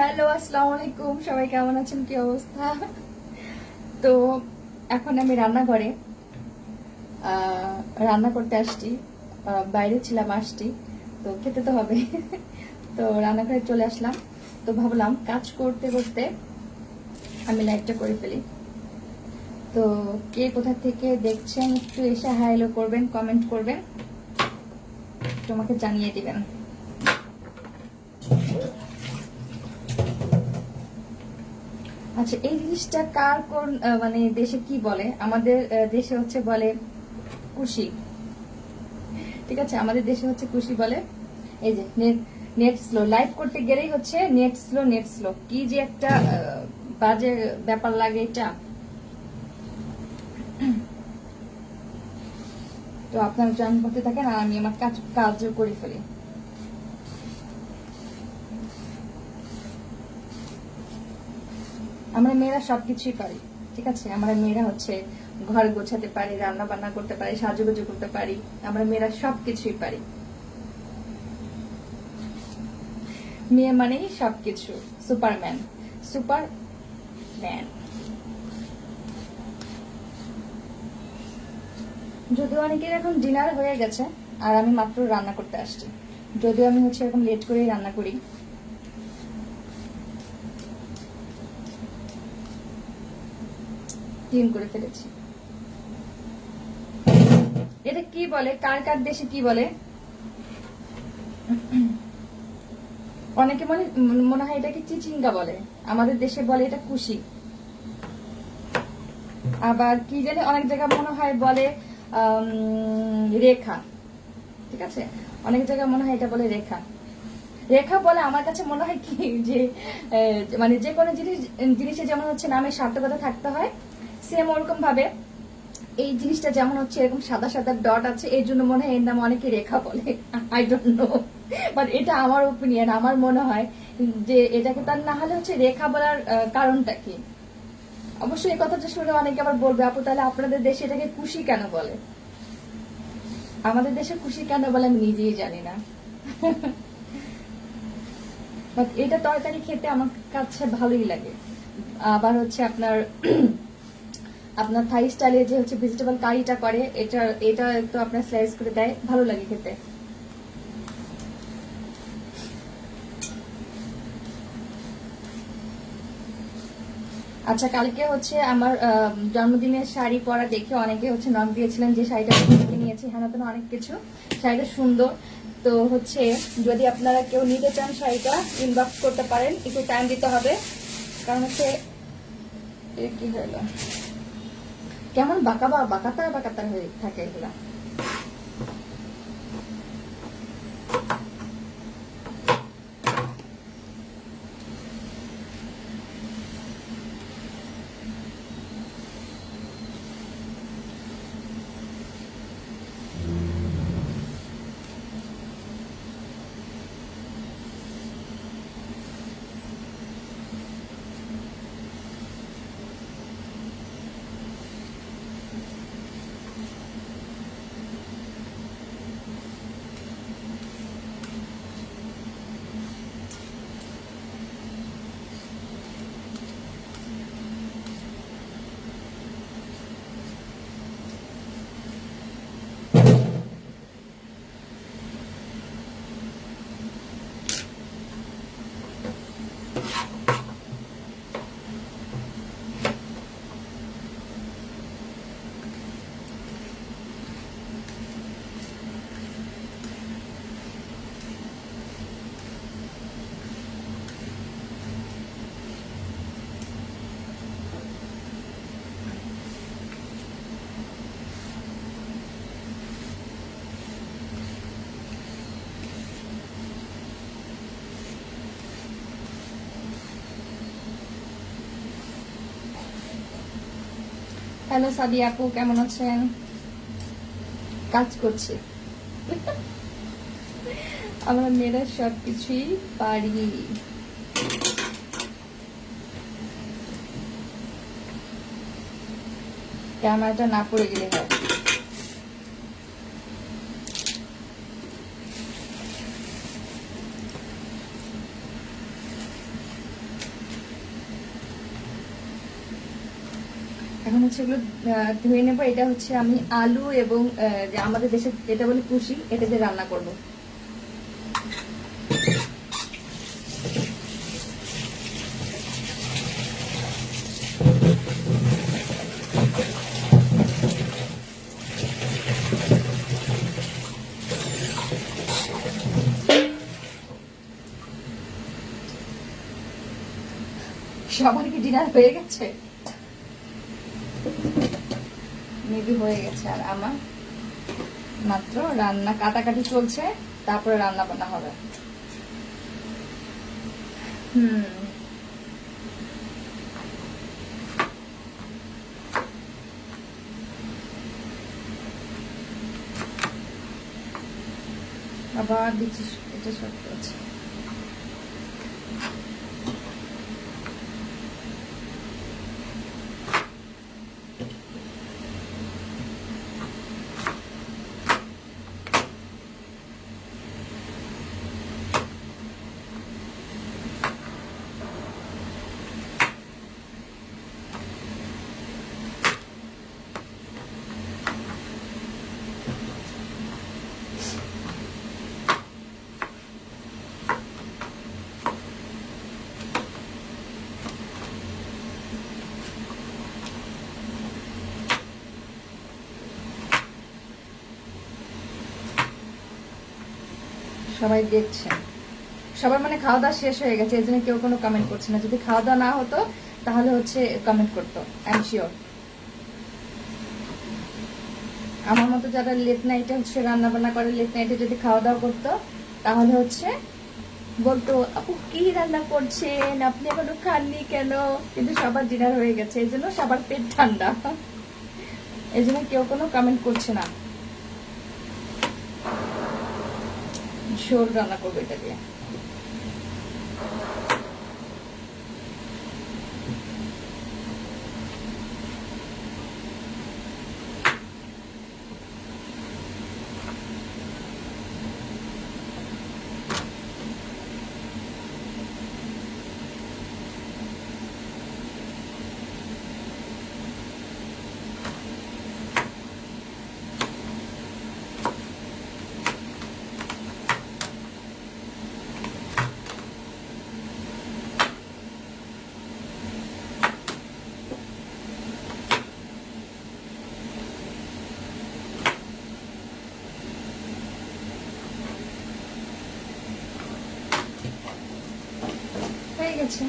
Hello আসসালামু আলাইকুম সবাই কেমন আছেন? কি অবস্থা? তো এখন আমি রান্নাঘরে রান্না করতে আসছি। বাইরে ছিলাম, আসছি। তো খেতে তো হবে। তো রান্নাঘরে চলে আসলাম। তো ভাবলাম কাজ করতে করতে আমি লাইভটা করে ফেলি। তো কে কোথা থেকে দেখছেন, একটু এসে হাইলো করবেন, কমেন্ট করবেন। তোমাকে জানিয়ে দিবেন। আচ্ছা এই জিনিসটা কার কোন মানে দেশে কি বলে? আমাদের দেশে হচ্ছে বলে কুশি। ঠিক আছে, আমাদের দেশে হচ্ছে কুশি বলে। এই যে নেট নেট স্লো লাইভ করতে গেলেই হচ্ছে নেট স্লো নেট স্লো কি যে একটা বাজে ব্যাপার লাগে এটা। তো আপনারা জয়েন করতে থাকেন আর আমি আমার কাজ, কাজও করে ফেলি। আমরা মেয়েরা সবকিছুই পারি, ঠিক আছে? আমরা মেয়েরা হচ্ছে ঘর গোছাতে পারি রান্না বান্না করতে পারি, সাজুগুজু করতে পারি, আমরা মেয়েরা সবকিছুই পারি। মেয়ে মানেই সবকিছু, সুপারম্যান সুপার ম্যান যদিও অনেকের এখন ডিনার হয়ে গেছে, আর আমি মাত্র রান্না করতে আসছি। যদিও আমি হচ্ছে এরকম লেট করেই রান্না করি ক্লিন করে ফেলেছি। এটা কি বলে? কার কার দেশে কি বলে? অনেকে মনে মনে হয় এটাকে চিচিঙ্গা বলে। আমাদের দেশে বলে এটা কুশি। আবার কি জানি, অনেক জায়গায় মনে হয় বলে রেখা। ঠিক আছে? অনেক জায়গায় মনে হয় এটা বলে রেখা। রেখা বলে আমার কাছে মনে হয় কি, যে মানে যে কোনো জিনিস, জিনিসে যেমন হচ্ছে নামে সার্থকতা থাকতে হয় সেম ওরকম ভাবে এই জিনিসটা যেমন হচ্ছে এরকম সাদা সাদা ডট আছে, এর জন্য মনে হয় এর নাম অনেকে রেখা বলে। আই ডোন্ট নো বাট এটা আমার ওপিনিয়ন আমার মনে হয় যে এটাকে তার না হলে হচ্ছে রেখা বলার কারণটা কি? অবশ্যই এই কথাটা শুনে অনেকে আবার বলবে, আপু, তাহলে আপনাদের দেশে এটাকে খুশি কেন বলে? আমাদের দেশে খুশি কেন বলে আমি নিজেই জানি না। বাট এটা তরকারি খেতে আমার কাছে ভালোই লাগে। আবার হচ্ছে আপনার আপনার থাই স্টাইলে যে হচ্ছে ভেজিটেবল কারিটা করে, এটা এটা একটু আপনার স্লাইস করে দেয়, ভালো লাগে খেতে। আচ্ছা কালকে হচ্ছে আমার জন্মদিনের শাড়ি পরা দেখে অনেকে হচ্ছে নক দিয়েছিলেন যে শাড়িটা নিয়েছি। হ্যাঁ অনেক কিছু। শাড়িটা সুন্দর। তো হচ্ছে যদি আপনারা কেউ নিতে চান শাড়িটা ইনবক্স করতে পারেন। একটু টাইম দিতে হবে। কারণ হচ্ছে কি হলো? কেমন বাঁকা বা বাঁকাতার হয়ে থাকে এগুলা। হ্যালো সাদি আপু, কেমন আছেন? কাজ করছি। আমরা মেয়েরা সবকিছুই পারি। ক্যামেরাটা না পড়ে গেলে হয়। আহ, ধুয়ে নেব। এটা হচ্ছে আমি আলু এবং আমাদের দেশে এটা বলে কুশি এটা দিয়ে রান্না করব। সবার কি ডিনার হয়ে গেছে? মেবি হয়ে গেছে আর আমার। মাত্র রান্না কাটাকাটি চলছে, তারপরে রান্না বান্না হবে। আবার দিচ্ছি, এটা সত্য আছে সবাই দেখছেন সবার মানে খাওয়া দাওয়া শেষ হয়ে গেছে এই জন্য কেউ কোনো কমেন্ট করছে না। যদি খাওয়া দাওয়া না হতো, তাহলে হচ্ছে কমেন্ট করতো আই শিওর আমার মতো যারা লেট নাইটে হচ্ছে রান্না বান্না করে লেট নাইটে যদি খাওয়া দাওয়া করতো, তাহলে হচ্ছে বলতো, আপু, কি রান্না করছেন? আপনি এখনও খাননি কেন? কিন্তু সবার ডিনার হয়ে গেছে এই জন্য সবার পেট ঠান্ডা। এই জন্য কেউ কোনো কমেন্ট করছে না। ঝোল রান্না করব এটা দিয়ে গেছে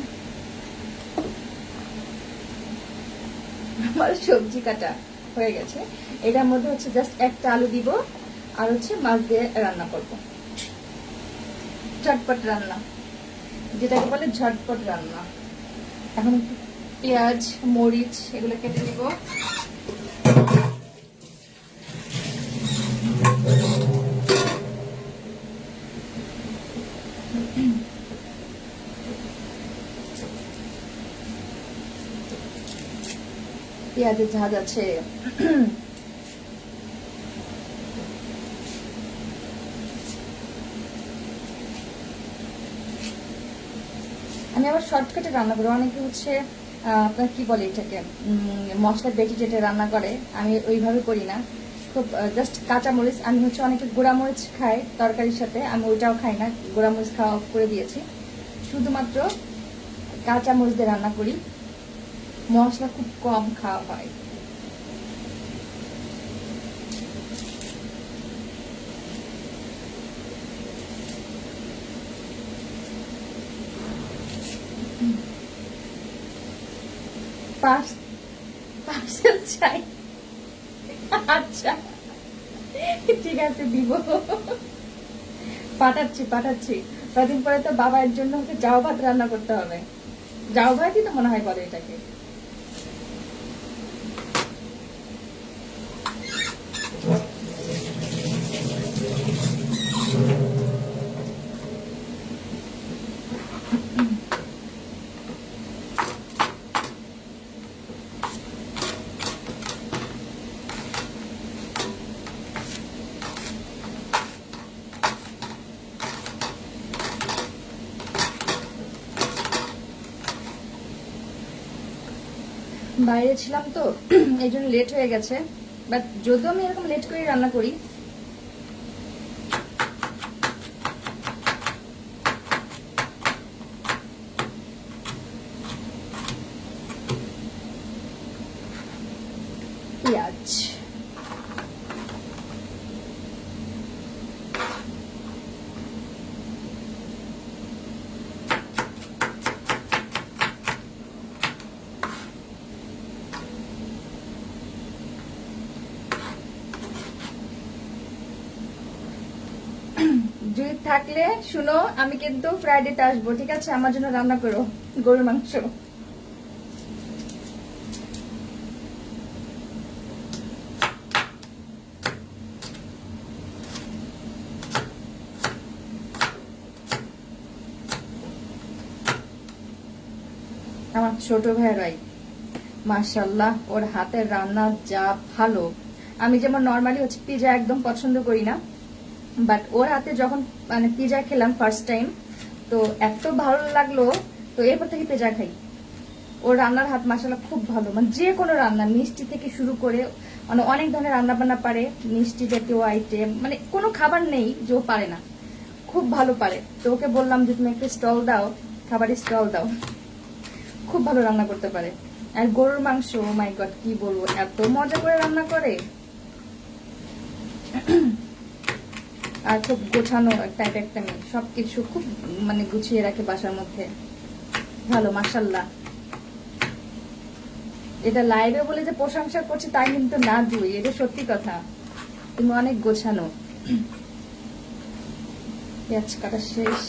আমার সবজি কাটা হয়ে গেছে। এটার মধ্যে হচ্ছে জাস্ট একটা আলু দিব, আর হচ্ছে মাছ দিয়ে রান্না করব। ঝটপট রান্না। যেটাকে বলে ঝটপট রান্না। এখন পেঁয়াজ, মরিচ, এগুলো কেটে নিব। পেঁয়াজের ঝাঁজ আছে। আমি আবার শর্টকাটে রান্না করি। অনেকে হচ্ছে আপনার কি বলে এটাকে? মশলা বেটে টেটে রান্না করে। আমি ওইভাবে করি না। খুব জাস্ট কাঁচা মরিচ আমি হচ্ছে অনেকে গুঁড়া মরিচ খাই তরকারির সাথে। আমি ওইটাও খাই না। গুঁড়া মরিচ খাওয়া করে দিয়েছি। শুধুমাত্র কাঁচা মরিচ দিয়ে রান্না করি। মশলা খুব কম খাওয়া হয় চাই আচ্ছা ঠিক আছে, দিব। পাঠাচ্ছি পাঠাচ্ছি। কদিন পরে তো বাবার জন্য হচ্ছে জাও ভাত রান্না করতে হবে। জাও ভাতই তো মনে হয় বলে এটাকে। বাইরে ছিলাম তো, এই জন্য লেট হয়ে গেছে। বাট যদিও আমি এরকম লেট করে রান্না করি পেঁয়াজ যদি থাকলে শুনো, আমি কিন্তু ফ্রাইডেতে আসব, ঠিক আছে? আমার জন্য রান্না করো, গরুর মাংস। আমার ছোট ভাইরাই মার্শাল্লাহ ওর হাতের রান্না যা ভালো। আমি যেমন নর্মালি হচ্ছে পিজা একদম পছন্দ করি না বাট ওর হাতে যখন মানে পিজা খেলাম ফার্স্ট টাইম তো এত ভালো লাগল, তো এরপর থেকে পিজা খাই। ওর রান্নার হাত মাসালা খুব ভালো মানে যে কোনো রান্না, মিষ্টি থেকে শুরু করে মানে অনেক ধরনের রান্না বান্না পারে, মিষ্টি জাতীয় আইটেম মানে কোনো খাবার নেই যে ও পারে না। খুব ভালো পারে। তো ওকে বললাম যে, তুমি একটা স্টল দাও, খাবারের স্টল দাও। খুব ভালো রান্না করতে পারে। আর গরুর মাংস মাই গড কি বলব, এত মজা করে রান্না করে। আর খুব গোছানো টাইপ একটা মেয়ে। সবকিছু খুব মানে গুছিয়ে রাখে বাসার মধ্যে। ভালো মাসাল্লাহ এটা লাইভে বলে যে প্রশংসা করছি, তাই কিন্তু না দুই, এটা সত্যি কথা। তুমি অনেক গোছানো। পেঁয়াজ কাটা শেষ।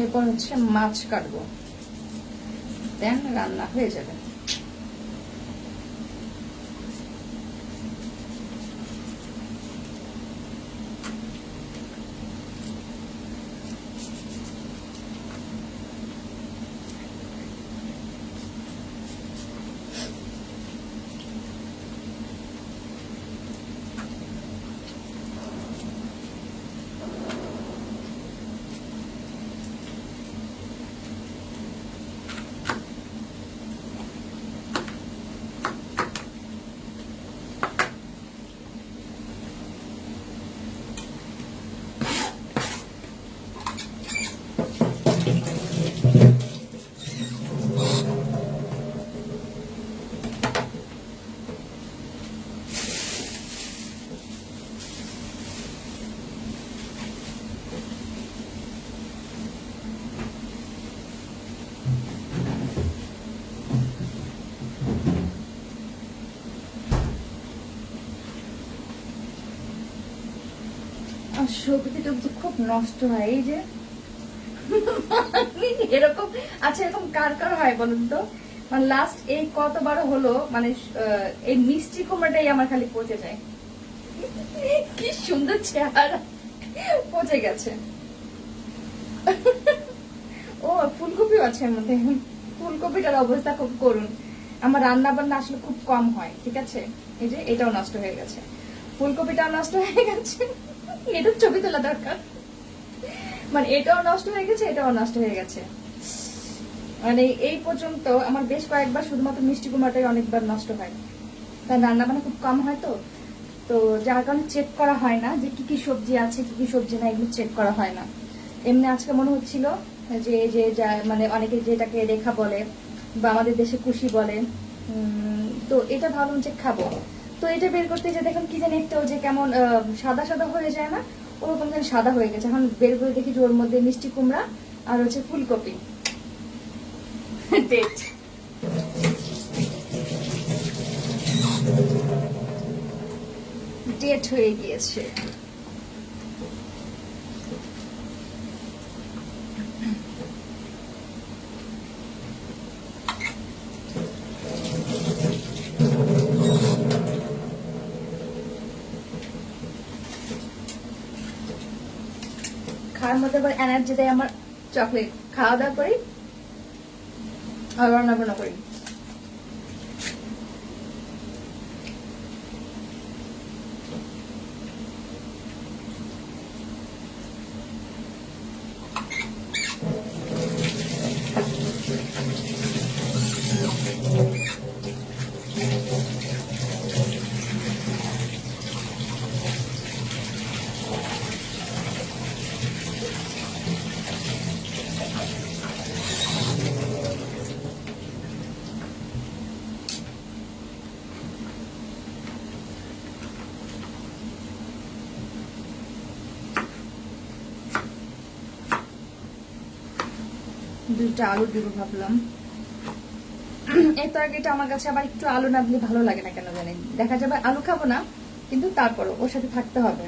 এরপর হচ্ছে মাছ কাটবো। দেন রান্না হয়ে যাবে। সবজি টবজি খুব নষ্ট হয়, এই যে। এরকম আচ্ছা এরকম কার কার হয় বলুন তো? মানে লাস্ট এই কতবার হলো মানে এই মিষ্টি কুমড়াটাই আমার খালি পচে যায়। কি সুন্দর চেহারা। পচে গেছে। ও, ফুলকপিও আছে এর মধ্যে। ফুলকপিটার অবস্থা খুব করুন আমার রান্না বান্না আসলে খুব কম হয়, ঠিক আছে? এই যে, এটাও নষ্ট হয়ে গেছে। ফুলকপিটাও নষ্ট হয়ে গেছে। এটার ছবি তোলা দরকার। মানে এটাও নষ্ট হয়ে গেছে, এটাও নষ্ট হয়ে গেছে। মানে এই পর্যন্ত আমার বেশ কয়েকবার শুধুমাত্র মিষ্টি কুমড়াটাই অনেকবার নষ্ট হয়। কারণ রান্না বান্না খুব কম হয় তো। তো যার কারণে চেক করা হয় না যে কি কি সবজি আছে, কি কি সবজি না এগুলো চেক করা হয় না। এমনি আজকে মনে হচ্ছিল যে যে মানে অনেকে যেটাকে রেখা বলে বা আমাদের দেশে কুশি বলে তো এটা ভাবলাম যে খাব। তো এটা বের করতে যে দেখুন কি জানি একটা যে কেমন সাদা সাদা হয়ে যায় না? ওরকম যেন সাদা হয়ে গেছে। এখন বের করে দেখি যে ওর মধ্যে মিষ্টি কুমড়া আর হচ্ছে ফুলকপি। ডেট ডেট হয়ে গিয়েছে। মধ্যে আবার এনার্জি দেয় আমার চকলেট খাওয়া দাওয়া করি আর রান্না করি। দুইটা আলু দিব ভাবলাম। এই তরকারিটা আমার কাছে আবার একটু আলু না দিলে ভালো লাগে না কেন জানেন? দেখা যাবে আলু খাব না, কিন্তু তারপরও ওর সাথে থাকতে হবে।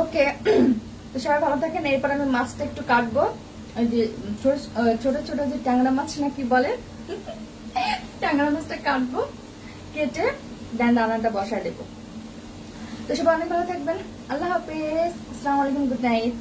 ওকে তো সবাই ভালো থাকেন, এরপর আমি মাছটা একটু কাটবো। যে ছোট ছোট যে ট্যাংরা মাছ নাকি বলে? ট্যাংরা মাছটা কাটবো, কেটে দেন রান্নাটা বসায় দেবো। তো সবাই অনেক ভালো থাকবেন। আল্লাহ হাফিজ। আসসালামু আলাইকুম গুড নাইট।